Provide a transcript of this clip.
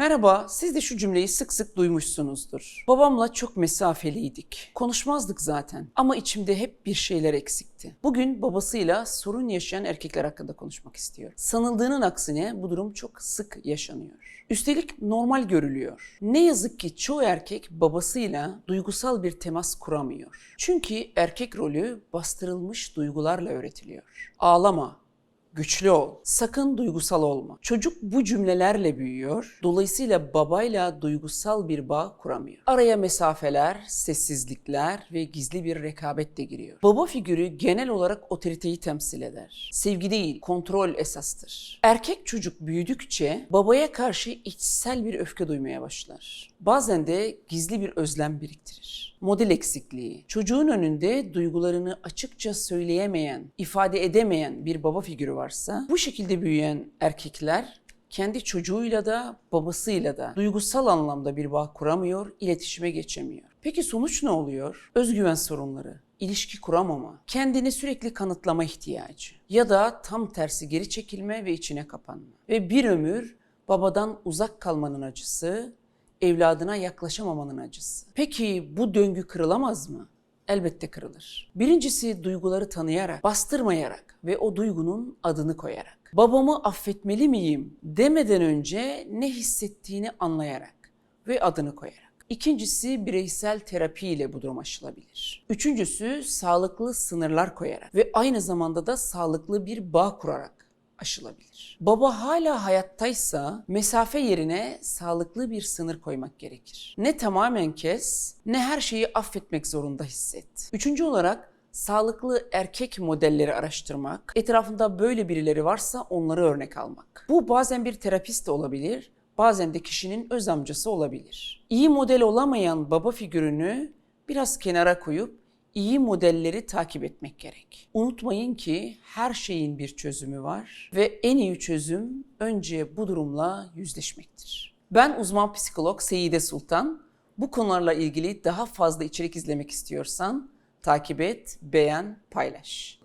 Merhaba, siz de şu cümleyi sık sık duymuşsunuzdur. Babamla çok mesafeliydik. Konuşmazdık zaten ama içimde hep bir şeyler eksikti. Bugün babasıyla sorun yaşayan erkekler hakkında konuşmak istiyorum. Sanıldığının aksine bu durum çok sık yaşanıyor. Üstelik normal görülüyor. Ne yazık ki çoğu erkek babasıyla duygusal bir temas kuramıyor. Çünkü erkek rolü bastırılmış duygularla öğretiliyor. Ağlama, Güçlü ol. Sakın duygusal olma. Çocuk bu cümlelerle büyüyor. Dolayısıyla babayla duygusal bir bağ kuramıyor. Araya mesafeler, sessizlikler ve gizli bir rekabet de giriyor. Baba figürü genel olarak otoriteyi temsil eder. Sevgi değil, kontrol esastır. Erkek çocuk büyüdükçe babaya karşı içsel bir öfke duymaya başlar. Bazen de gizli bir özlem biriktirir model eksikliği, çocuğun önünde duygularını açıkça söyleyemeyen, ifade edemeyen bir baba figürü varsa bu şekilde büyüyen erkekler kendi çocuğuyla da babasıyla da duygusal anlamda bir bağ kuramıyor, iletişime geçemiyor. Peki sonuç ne oluyor? Özgüven sorunları, ilişki kuramama, kendini sürekli kanıtlama ihtiyacı ya da tam tersi geri çekilme ve içine kapanma. Ve bir ömür babadan uzak kalmanın acısı, evladına yaklaşamamanın acısı. Peki bu döngü kırılamaz mı? Elbette kırılır. Birincisi duyguları tanıyarak, bastırmayarak ve o duygunun adını koyarak. Babamı affetmeli miyim demeden önce ne hissettiğini anlayarak ve adını koyarak. İkincisi bireysel terapi ile bu durum aşılabilir. Üçüncüsü sağlıklı sınırlar koyarak ve aynı zamanda da sağlıklı bir bağ kurarak aşılabilir. Baba hala hayattaysa mesafe yerine sağlıklı bir sınır koymak gerekir. Ne tamamen kes, ne her şeyi affetmek zorunda hisset. Üçüncü olarak sağlıklı erkek modelleri araştırmak, etrafında böyle birileri varsa onları örnek almak. Bu bazen bir terapist de olabilir, bazen de kişinin öz amcası olabilir. İyi model olamayan baba figürünü biraz kenara koyup iyi modelleri takip etmek gerek. Unutmayın ki her şeyin bir çözümü var ve en iyi çözüm önce bu durumla yüzleşmektir. Ben uzman psikolog Seyide Sultan. Bu konularla ilgili daha fazla içerik izlemek istiyorsan takip et, beğen, paylaş.